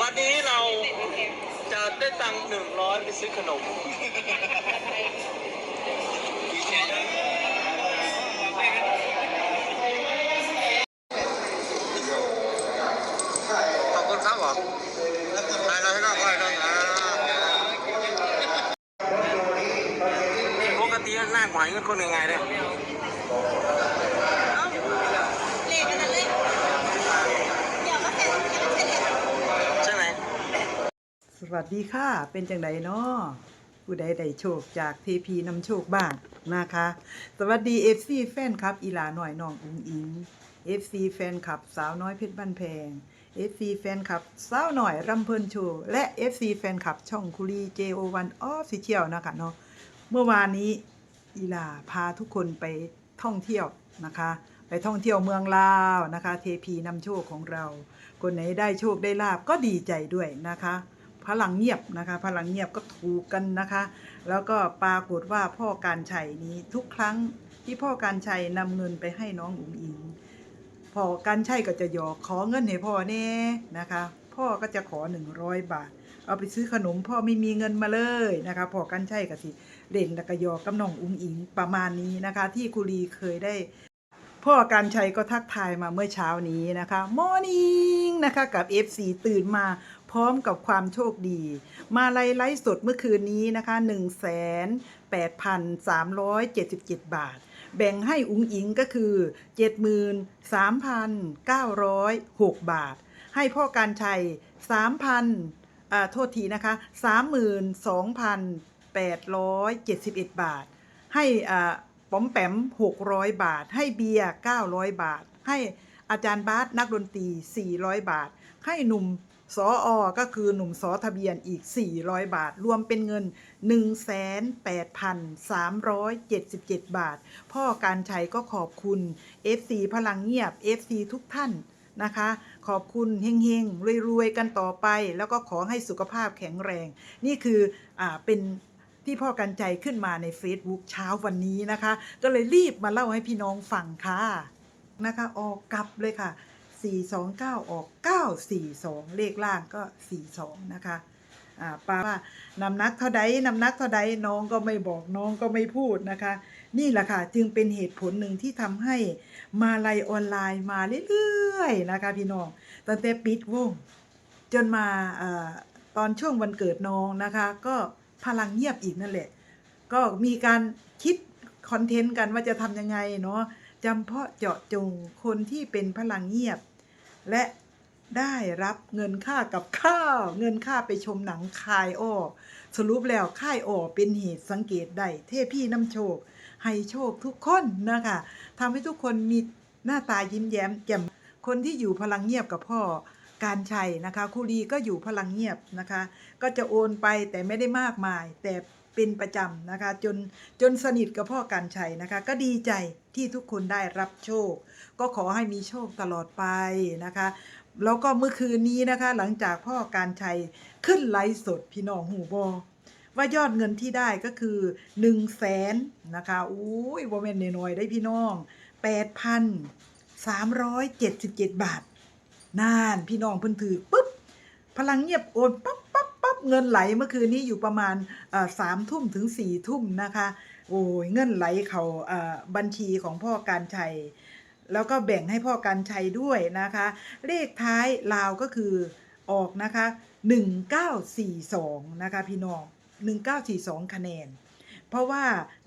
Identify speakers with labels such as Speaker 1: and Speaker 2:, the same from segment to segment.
Speaker 1: วันนี้เราจะได้ตังค์หนึ่งร้อยไปซื้อขนม ขอบคุณครับผมไปแล้วให้รอบไปแล้วนะปกติหน้าหวายเงินคนยังไงเนี่ย
Speaker 2: เลขกันนั่นเลยเดี๋ยวก็เสร็จเดี๋ยวก็เสร็จแล้ว
Speaker 1: ใช่ไหม
Speaker 3: ส วัสดีค่ะ เป็นจังไดเนาะผู้ใดได้โชคจากเทพีนำโชคบ้างนะคะ สวัสดี FC แฟนครับ อีหลาหน่อยน้องอุ้งอิง FC แฟนคลับ สาวน้อยเพชรบ้านแพง FC แฟนคลับ สาวหน่อยรำเพลินโชว์และ FC แฟนคลับ ช่องคุรี JO1 Official นะคะเนาะเมื่อวานนี้อีหลาพาทุกคนไปท่องเที่ยวนะคะ ไปท่องเที่ยวเมืองลาวนะคะ เทพีนำโชคของเรา คนไหนได้โชคได้ลาบก็ดีใจด้วยนะคะ พลังเงียบนะคะ พลังเงียบก็ถูกกันนะคะ แล้วก็ปรากฏว่าพ่อการชัยนี้ทุกครั้งที่พ่อการชัยนำเงินไปให้น้องอุ๋งอิงพ่อการชัยก็จะหยอกขอเงินให้พ่อแน่นะคะ พ่อก็จะขอ 100 บาท เอาไปซื้อขนมพ่อไม่มีเงินมาเลยนะคะพ่อการชัยก็สิเล่นแล้วก็หยอกกับน้องอุ๋งอิงประมาณนี้นะคะ ที่คุรีเคยได้ พ่อการชัยก็ทักทายมาเมื่อเช้านี้นะคะมอร์นิ่ง นะคะกับ FC ตื่นมาพร้อมกับความโชคดี มาไลไลฟ์สดเมื่อคืนนี้นะคะ1 8 3 7 7 บาท แบ่งให้อุ๋งอิงก็คือ 73,906 บาท ให้พ่อการชัย 3,000อ่าโทษทีนะคะ 32,871 บาท ให้อ่าป๋อมแปม 600 บาท ให้เบียร์ 900 บาท ให้ อาจารย์บาสนักดนตรี 400 บาท ให้หนุ่มสออก็คือหนุ่มสอทะเบียนอีก 400 บาท รวมเป็นเงิน18,377 บาท พ่อการชัยก็ขอบคุณ FC พลังเงียบ FC ทุกท่านนะคะ ขอบคุณเฮงๆ รวยๆ กันต่อไป แล้วก็ขอให้สุขภาพแข็งแรง นี่คืออ่าเป็นที่พ่อกันใจขึ้นมาใน Facebook เช้าวันนี้นะคะ ก็เลยรีบมาเล่าให้พี่น้องฟังค่ะ นะคะ ออกกลับเลยค่ะ 429 ออก 942 เลขล่างก็ 42 นะคะปาว่านำนักเท่าใดนำนักเท่าใดน้องก็ไม่บอกน้องก็ไม่พูดนะคะ นี่แหละค่ะ จึงเป็นเหตุผลหนึ่งที่ทำให้มาลัยออนไลน์มาเรื่อยๆนะคะพี่น้องตั้งแต่ปิดวง จนมาอตอนช่วงวันเกิดน้องนะคะ ก็พลังเงียบอีกนั่นแหละ ก็มีการคิดคอนเทนต์กันว่าจะทำยังไงเนาะ จำเพาะเจาะจงคนที่เป็นพลังเงียบ และได้รับเงินค่ากับข้าว เงินค่าไปชมหนังคายอ้อสรุปแล้วค่ายอ้อเป็นเหตุสังเกตได้เทพี่น้ำโชค ให้โชคทุกคนนะคะทำให้ทุกคนมีหน้าตายิ้มแย้มแจ่มคนที่อยู่พลังเงียบกับพ่อการชัยนะคะครูรีก็อยู่พลังเงียบนะคะ ก็จะโอนไปแต่ไม่ได้มากมายแต่ เป็นประจำนะคะ จนจนสนิทกับพ่อการชัยนะคะ ก็ดีใจที่ทุกคนได้รับโชค ก็ขอให้มีโชคตลอดไปนะคะ แล้วก็เมื่อคืนนี้นะคะ หลังจากพ่อการชัยขึ้นไลฟ์สดพี่น้องหูบอว่ายอดเงินที่ได้ก็คือ1นึ่งแสนนะคะอุ้ยบ่แม่นน้อยๆได้พี่น้อง 8,377 บาท นานพี่น้องเพิ่นถือปุ๊บ พลังเงียบโอนปั๊บปั๊บปั๊บ เงินไหลเมื่อคืนนี้อยู่ประมาณสามทุ่มถึงสี่ทุ่มนะคะ โอ้ยเงินไหลเขาเอ่อบัญชีของพ่อการชัย แล้วก็แบ่งให้พ่อการชัยด้วยนะคะ เลขท้ายลาวก็คือออกนะคะ1942นะคะพี่น้อง1942คะแนน เพราะว่า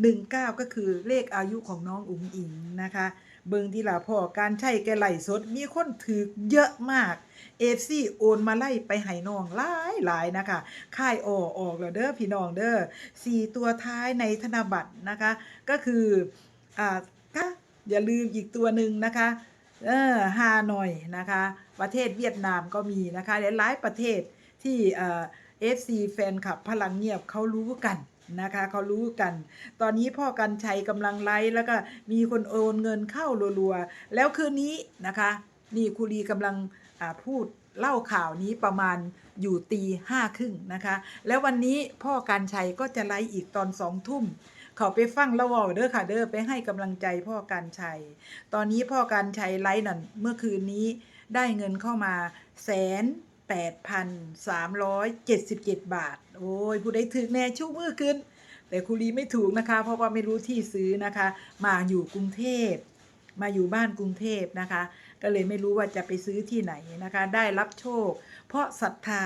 Speaker 3: 19ก็คือเลขอายุของน้องอุ๋งอิงนะคะ เบิงที่ลาพ่อการใช้แกไหลสด มีคนถือเยอะมากเอฟซีโอนมาไล่ไปให้น้องหลายหลายนะคะค่ายออออกแล้วเด้อพี่น้องเด้อสี่ตัวท้ายในธนบัตรนะคะ ก็คืออ่าถ้าอย่าลืมอีกตัวหนึ่งนะคะเออฮานอยนะคะ ประเทศเวียดนามก็มีนะคะหลายประเทศที่เอ่อฟซีแฟนคลับพลังเงียบเขารู้กัน นะคะเขารู้กัน ตอนนี้พ่อกันชัยกำลังไลฟ์แล้วก็มีคนโอนเงินเข้ารัวๆ แล้วคืนนี้นะคะ นี่ครูรีกำลังพูดเล่าข่าวนี้ประมาณอยู่ตีห้าครึ่งนะคะ แล้ววันนี้พ่อการชัยก็จะไลฟ์อีกตอนสองทุ่มเขาไปฟังแล้วเวาเด้อค่ะเด้อไปให้กำลังใจพ่อการชัย ตอนนี้พ่อการชัยไลฟ์นั่นเมื่อคืนนี้ได้เงินเข้ามาแสน 8,377 บาท โอ้ย ผู้ใดถือแน่ชูมือขึ้น แต่ครูลีไม่ถูกนะคะ เพราะว่าไม่รู้ที่ซื้อนะคะ มาอยู่กรุงเทพ มาอยู่บ้านกรุงเทพนะคะ ก็เลยไม่รู้ว่าจะไปซื้อที่ไหนนะคะ ได้รับโชค เพราะศรัทธา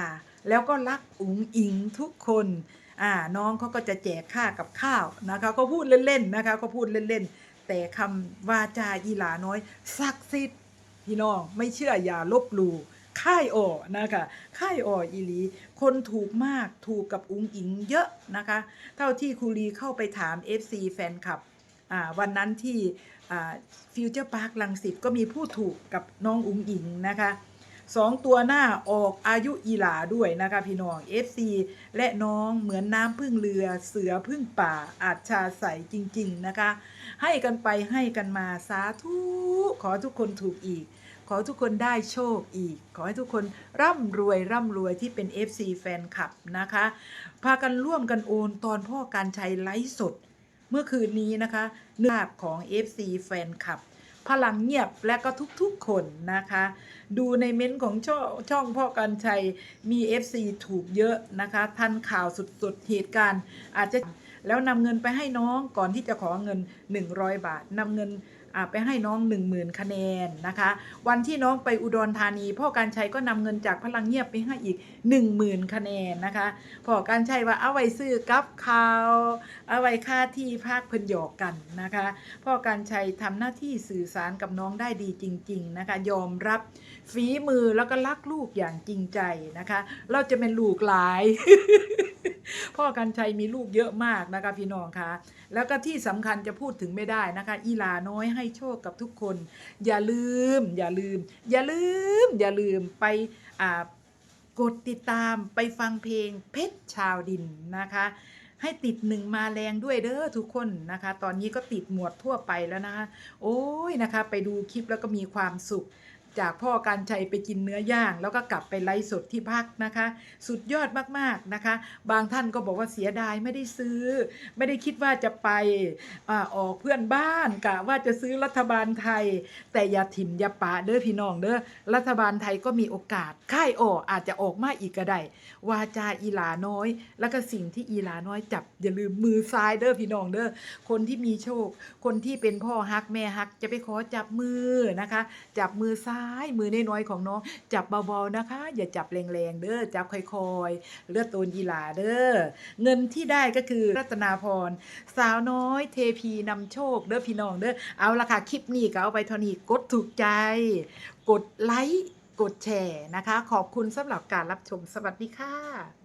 Speaker 3: แล้วก็รักอุ๋งอิงทุกคนอ่าน้องเขาก็จะแจกค่ากับข้าวนะคะก็พูดเล่นๆนะคะก็พูดเล่นๆ แต่คำวาจาอีหลาน้อยศักดิ์สิทธิ์พี่น้องไม่เชื่ออย่าลบหลู่ ค่ายอ่อนะคะค่ายอ่ออีหลี คนถูกมากถูกกับอุ๋งอิงเยอะนะคะ เท่าที่ครูลีเข้าไปถาม FC แฟนคลับวันนั้นที่ฟิวเจอร์พาร์คลังสิตก็มีผู้ถูกกับน้องอุ๋งอิงนะคะสองตัวหน้าออกอายุอีหลาด้วยนะคะพี่น้อง FC และน้องเหมือนน้ำพึ่งเรือเสือพึ่งป่าอาจชาใสจริง ๆ นะคะ ให้กันไปให้กันมาสาธุขอทุกคนถูกอีก ขอทุกคนได้โชคอีก ขอให้ทุกคนร่ำรวยร่ำรวยที่เป็น FC แฟนคลับนะคะ พากันร่วมกันโอนตอนพ่อการชัยไลฟ์สด เมื่อคืนนี้นะคะเนื้อหาของ FC แฟนคลับ พลังเงียบและก็ทุกๆคนนะคะ ดูในเม้นต์ของช่องช่องพ่อกันชัยมี FC ถูกเยอะนะคะทันข่าวสุดๆเหตุการณ์อาจจะแล้วนำเงินไปให้น้องก่อนที่จะขอเงิน 100 บาทนำเงิน ไปให้น้อง10,000คะแนนนะคะ วันที่น้องไปอุดรธานี พ่อการชัยก็นำเงินจากพลังเงียบไปให้อีก 10,000คะแนนนะคะพ่อการชัยว่าเอาไว้ซื้อกับข้าวเอาไว้ค่าที่ภาคเพิ่นหยอกกันนะคะ พ่อการชัยทำหน้าที่สื่อสารกับน้องได้ดีจริง ๆนะคะ ยอมรับฝีมือแล้วก็รักลูกอย่างจริงใจนะคะ เราจะเป็นลูกหลาย พ่อกันชัยมีลูกเยอะมากนะคะพี่น้องคะแล้วก็ที่สำคัญจะพูดถึงไม่ได้นะคะ อีลาน้อยให้โชคกับทุกคน อย่าลืม อย่าลืม อย่าลืม อย่าลืมไปอ่ากดติดตามไปฟังเพลงเพชรชาวดินนะคะให้ติดหนึ่งมาแรงด้วยเด้อทุกคนนะคะ ตอนนี้ก็ติดหมวดทั่วไปแล้วนะคะ โอ้ยนะคะ ไปดูคลิปแล้วก็มีความสุข จากพ่อการชัยไปกินเนื้อย่าง แล้วก็กลับไปไลฟ์สดที่พักนะคะ สุดยอดมากๆนะคะ บางท่านก็บอกว่าเสียดายไม่ได้ซื้อ ไม่ได้คิดว่าจะไปอออกเพื่อนบ้านกะว่าจะซื้อรัฐบาลไทย แต่อย่าถิ่มอย่าปะเด้อพี่น้องเด้อรัฐบาลไทยก็มีโอกาสค่ายออกอาจจะออกมาอีกก็ได้วาจาอีหลาน้อย แล้วก็สิ่งที่อีหลาน้อยจับอย่าลืมมือซ้ายเด้อพี่น้องเด้อคนที่มีโชค คนที่เป็นพ่อฮักแม่ฮักจะไปขอจับมือนะคะ จับมือซ้ายมือน้อยๆของน้อง จับเบาๆนะคะ อย่าจับแรงๆเด้อจับค่อยๆ เลือดตูนยีหลาเด้อเงินที่ได้ก็คือรัตนาพร สาวน้อยเทพีนำโชคเด้อพี่น้องเด้อเอาละค่ะคลิปนี้ก็เอาไปเท่านี้กดถูกใจ กดไลค์กดแชร์นะคะ ขอบคุณสำหรับการรับชมสวัสดีค่ะ